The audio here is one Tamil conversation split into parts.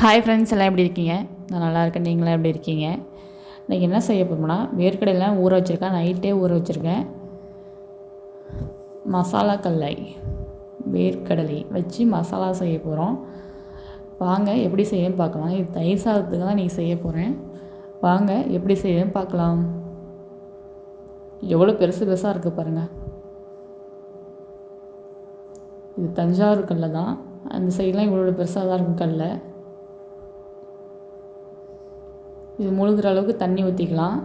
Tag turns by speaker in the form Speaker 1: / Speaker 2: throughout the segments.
Speaker 1: ஹாய் ஃப்ரெண்ட்ஸ் எல்லாம் எப்படி இருக்கீங்க? நான் நல்லா இருக்கேன். நீங்களாம் எப்படி இருக்கீங்க? இன்றைக்கி என்ன செய்ய போகிறோம்னா வேர்க்கடையெல்லாம் ஊற வச்சுருக்கேன். நைட்டே ஊற வச்சுருக்கேன். மசாலா கல்லை வேர்க்கடலை வச்சு மசாலா செய்ய போகிறோம் வாங்க எப்படி செய்யன்னு பார்க்கலாம். இது தயிர் சாதத்துக்கு தான் நீங்கள் செய்ய போகிறேன் வாங்க எப்படி செய்யன்னு பார்க்கலாம். எவ்வளோ பெருசு பெருசாக இருக்குது பாருங்கள் இது தஞ்சாவூர் கல்லை தான். அந்த சைட்லாம் இவ்வளோ பெருசாக தான் இருக்கும் கல்லை. இது முழுகிற அளவுக்கு தண்ணி ஊற்றிக்கலாம்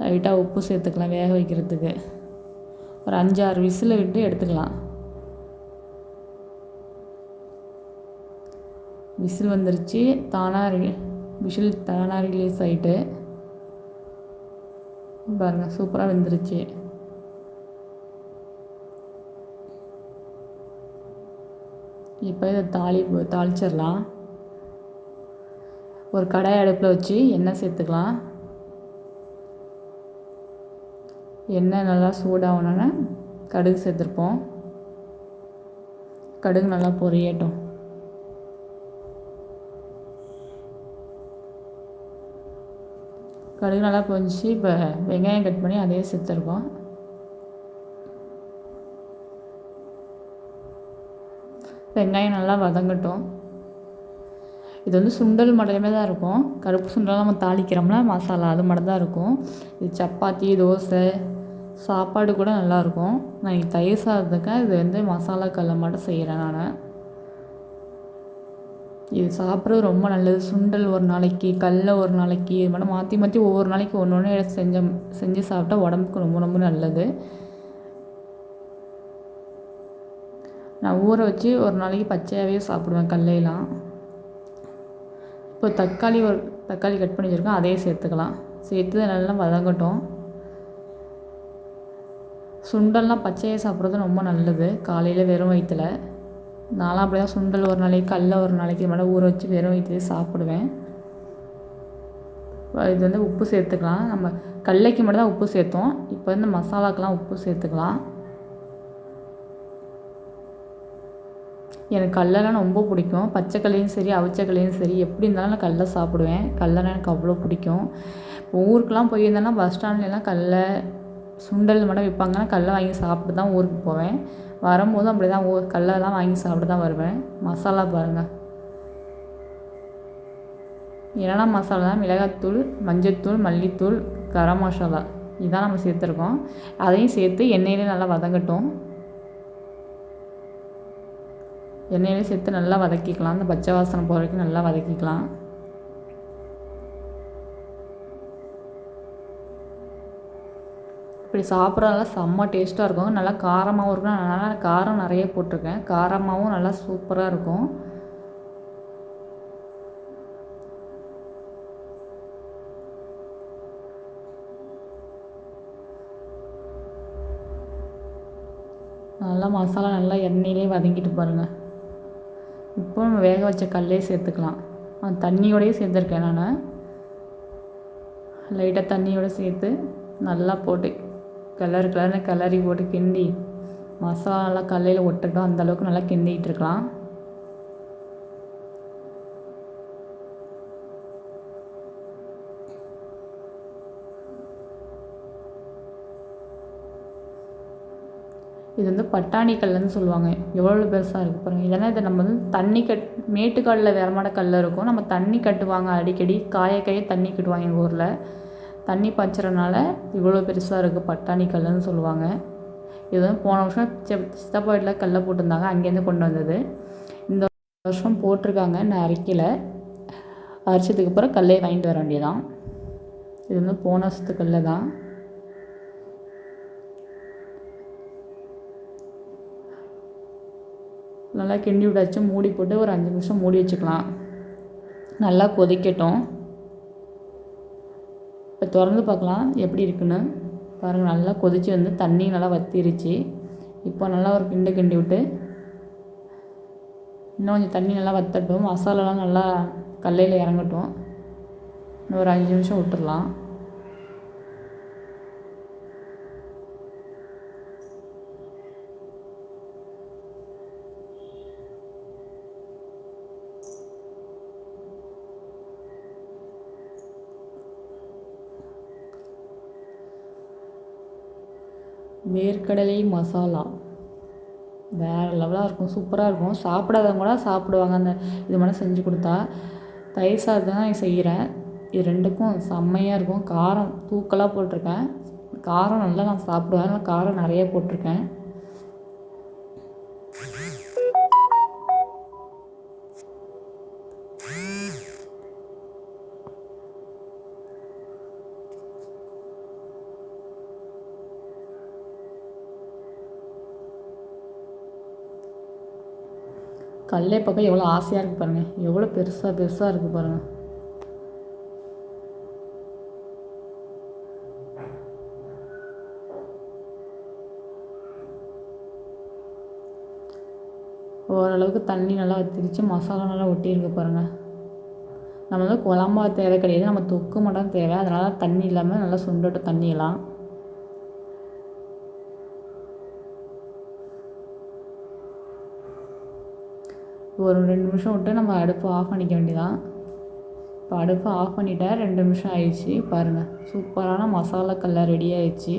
Speaker 1: லைட்டாக உப்பு சேர்த்துக்கலாம் வேக வைக்கிறதுக்கு. ஒரு அஞ்சாறு விசில் விட்டு எடுத்துக்கலாம். விசில் வந்துருச்சு. தானாக விசில் தானாக ரிலீஸ் ஆகிட்டு பாருங்கள் சூப்பராக வெந்துருச்சு. இப்போ இதை தாளி தாளிச்சிடலாம். ஒரு கடாய் அடுப்பில் வச்சு எண்ணெய் சேர்த்துக்கலாம். எண்ணெய் நல்லா சூடாகணுன்னு கடுகு சேர்த்துருப்போம். கடுகு நல்லா பொரியட்டும். கடுகு நல்லா பொரிஞ்சு இப்போ வெங்காயம் கட் பண்ணி அதையே சேர்த்துருக்கோம். வெங்காயம் நல்லா வதங்கட்டும். இது வந்து சுண்டல் மட்டுமே தான் இருக்கும். கருப்பு சுண்டல் நம்ம தாளிக்கிறோம்னா மசாலா அது மட்டும் தான் இருக்கும். இது சப்பாத்தி தோசை சாப்பாடு கூட நல்லாயிருக்கும் நான் இன்றைக்கி தயிர் சாதத்துக்கு இது வந்து மசாலா கல்லை மட்டும் செய்கிறேன் நான். இது சாப்பிட்றது ரொம்ப நல்லது. சுண்டல் ஒரு நாளைக்கு கடல ஒரு நாளைக்கு இது மட்டும் மாற்றி மாற்றி ஒவ்வொரு நாளைக்கு ஒன்று ஒன்று செஞ்ச செஞ்சு சாப்பிட்டா உடம்புக்கு ரொம்ப ரொம்ப நல்லது. நான் ஊற வச்சு ஒரு நாளைக்கு பச்சையாகவே சாப்பிடுவேன் கடலையெல்லாம் இப்போ தக்காளி ஒரு தக்காளி கட் பண்ணி வச்சுருக்கோம் அதையே சேர்த்துக்கலாம். சேர்த்து நல்லா வதங்கட்டும். சுண்டல்லாம் பச்சையாக சாப்பிட்றது ரொம்ப நல்லது. காலையில் வெறும் வயிற்றில் நான்லாம் அப்படி தான் சுண்டல் ஒரு நாளைக்கு கல்ல ஒரு நாளைக்கு மேலே ஊற வச்சு வெறும் வயிற்றுலேயே சாப்பிடுவேன். இது வந்து உப்பு சேர்த்துக்கலாம். நம்ம கடலைக்கு மட்டும் தான் உப்பு சேர்த்தோம். இப்போ வந்து மசாலாக்கெலாம் உப்பு சேர்த்துக்கலாம். எனக்கு கடலலாம் ரொம்ப பிடிக்கும். பச்சை கடலையும் சரி அவிச்ச கடலையும் சரி எப்படி இருந்தாலும் நான் கடல சாப்பிடுவேன். கடலனா எனக்கு அவ்வளோ பிடிக்கும். இப்போ ஊருக்கெலாம் போயிருந்தேன்னா பஸ் ஸ்டாண்ட்லலாம் கடல சுண்டல் மட்டும் விற்பாங்கன்னா கடல வாங்கி சாப்பிட்டு தான் ஊருக்கு போவேன். வரும்போதும் அப்படி தான் ஊர் கடலெல்லாம் வாங்கி சாப்பிட்டு தான் வருவேன். மசாலா பாருங்கள் என்னென்ன மசாலா? மிளகாத்தூள் மஞ்சத்தூள் மல்லித்தூள் கரம் மசாலா. இதான் நம்ம சேர்த்துருக்கோம். அதையும் சேர்த்து எண்ணெயிலே நல்லா வதங்கட்டும். எண்ணெயிலே சேர்த்து நல்லா வதக்கிக்கலாம். அந்த பச்சை வாசனை போகிற வரைக்கும் நல்லா வதக்கிக்கலாம். இப்படி சாப்பிட்றதெல்லாம் செம்ம டேஸ்ட்டாக இருக்கும். நல்லா காரமாகவும் இருக்கும். நான் காரம் நிறைய போட்டிருக்கேன். காரமாகவும் நல்லா சூப்பராக இருக்கும். நல்லா மசாலா நல்லா எண்ணெயிலே வதங்கிட்டு பாருங்கள் இப்போ நம்ம வேக வச்ச கல்லே சேர்த்துக்கலாம். தண்ணியோடையே சேர்த்துருக்கேன் நான். லைட்டாக தண்ணியோடு சேர்த்து நல்லா போட்டு கலர் கலர்னு கிளறி போட்டு கிண்டி மசாலா கல்லையில் ஒட்டட்டும் அந்தளவுக்கு நல்லா கிண்டிகிட்டு இருக்கலாம். இது வந்து பட்டாணி கல்லுன்னு சொல்லுவாங்க. எவ்வளோ பெருசாக இருக்குது பாருங்கள் இதெல்லாம் இதை நம்ம வந்து தண்ணி கட் மேட்டுக்காலில் வேறமான கல் இருக்கும். நம்ம தண்ணி கட்டுவாங்க அடிக்கடி. காய காய தண்ணி கட்டுவாங்க எங்கள் ஊரில். தண்ணி பாய்ச்சறனால இவ்வளோ பெருசாக இருக்குது பட்டாணி கல்லுன்னு சொல்லுவாங்க. இது வந்து போன வருஷம் சித்தப்பா வீட்டில் கல்லை போட்டிருந்தாங்க. அங்கேருந்து கொண்டு வந்தது. இந்த வருஷம் போட்டிருக்காங்க. நான் அரைக்கலை. அரைச்சதுக்கு அப்புறம் வாங்கிட்டு வர வேண்டியதான் இது வந்து போன வருஷத்து கல்லை தான் நல்லா கிண்டி விடாச்சு மூடி போட்டு ஒரு அஞ்சு நிமிஷம் மூடி வச்சுக்கலாம். நல்லா கொதிக்கட்டும். இப்போ திறந்து பார்க்கலாம் எப்படி இருக்குன்னு. பாருங்கள் நல்லா கொதித்து வந்து தண்ணி நல்லா வத்திருச்சு. இப்போ நல்லா ஒரு கிண்டு கிண்டி விட்டு இன்னும் கொஞ்சம் தண்ணி நல்லா வத்தட்டும். மசாலாலாம் நல்லா கல்லையில் இறங்கட்டும். இன்னும் ஒரு அஞ்சு நிமிஷம் விட்டுடலாம் வேர்க்கடலை மசாலா. வேறு லெவலாக இருக்கும். சூப்பராக இருக்கும். சாப்பிடாதவங்க கூட சாப்பிடுவாங்க. அந்த இது மாதிரி செஞ்சு கொடுத்தா. தயிர் சாதம் தான் செய்கிறேன் இது ரெண்டுக்கும் செம்மையாக இருக்கும். காரம் தூக்கலாக போட்டிருக்கேன். காரம் நல்லா நான் சாப்பிடுவேன். அதனால் காரம் நிறைய போட்டிருக்கேன். கல்லே பார்க்க எவ்வளோ ஆசையாக இருக்குது பாருங்கள் எவ்வளோ பெருசாக பெருசாக இருக்குது பாருங்கள் ஓரளவுக்கு தண்ணி நல்லா திரித்து மசாலா நல்லா ஒட்டியிருக்கு பாருங்கள் நம்ம வந்து குழம்பா தேவை கிடையாது. நம்ம தொக்கு மட்டும் தேவை. அதனால் தண்ணி இல்லாமல் நல்லா சுண்டட்டும் தண்ணியெல்லாம் ஒரு ரெண்டு நிமிஷம் விட்டு நம்ம அடுப்பு ஆஃப் பண்ணிக்க வேண்டியதான் இப்போ அடுப்பை ஆஃப் பண்ணிட்டேன் ரெண்டு நிமிஷம் ஆயிடுச்சு. பாருங்கள் சூப்பரான மசாலா கல்ல ரெடி ஆயிடுச்சு.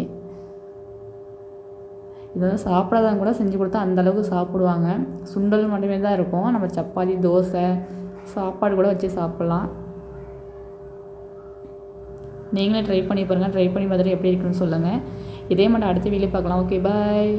Speaker 1: இது வந்து சாப்பிடாதவங்க கூட செஞ்சு கொடுத்தா அந்தளவுக்கு சாப்பிடுவாங்க. சுண்டல் மட்டுமே தான் இருக்கும். நம்ம சப்பாத்தி தோசை சாப்பாடு கூட வச்சு சாப்பிட்லாம். நீங்களே ட்ரை பண்ணி பாருங்கள் ட்ரை பண்ணி பார்த்துட்டு எப்படி இருக்குன்னு சொல்லுங்கள் இதே மட்டும் அடுத்த வீடியோ பார்க்கலாம். Okay bye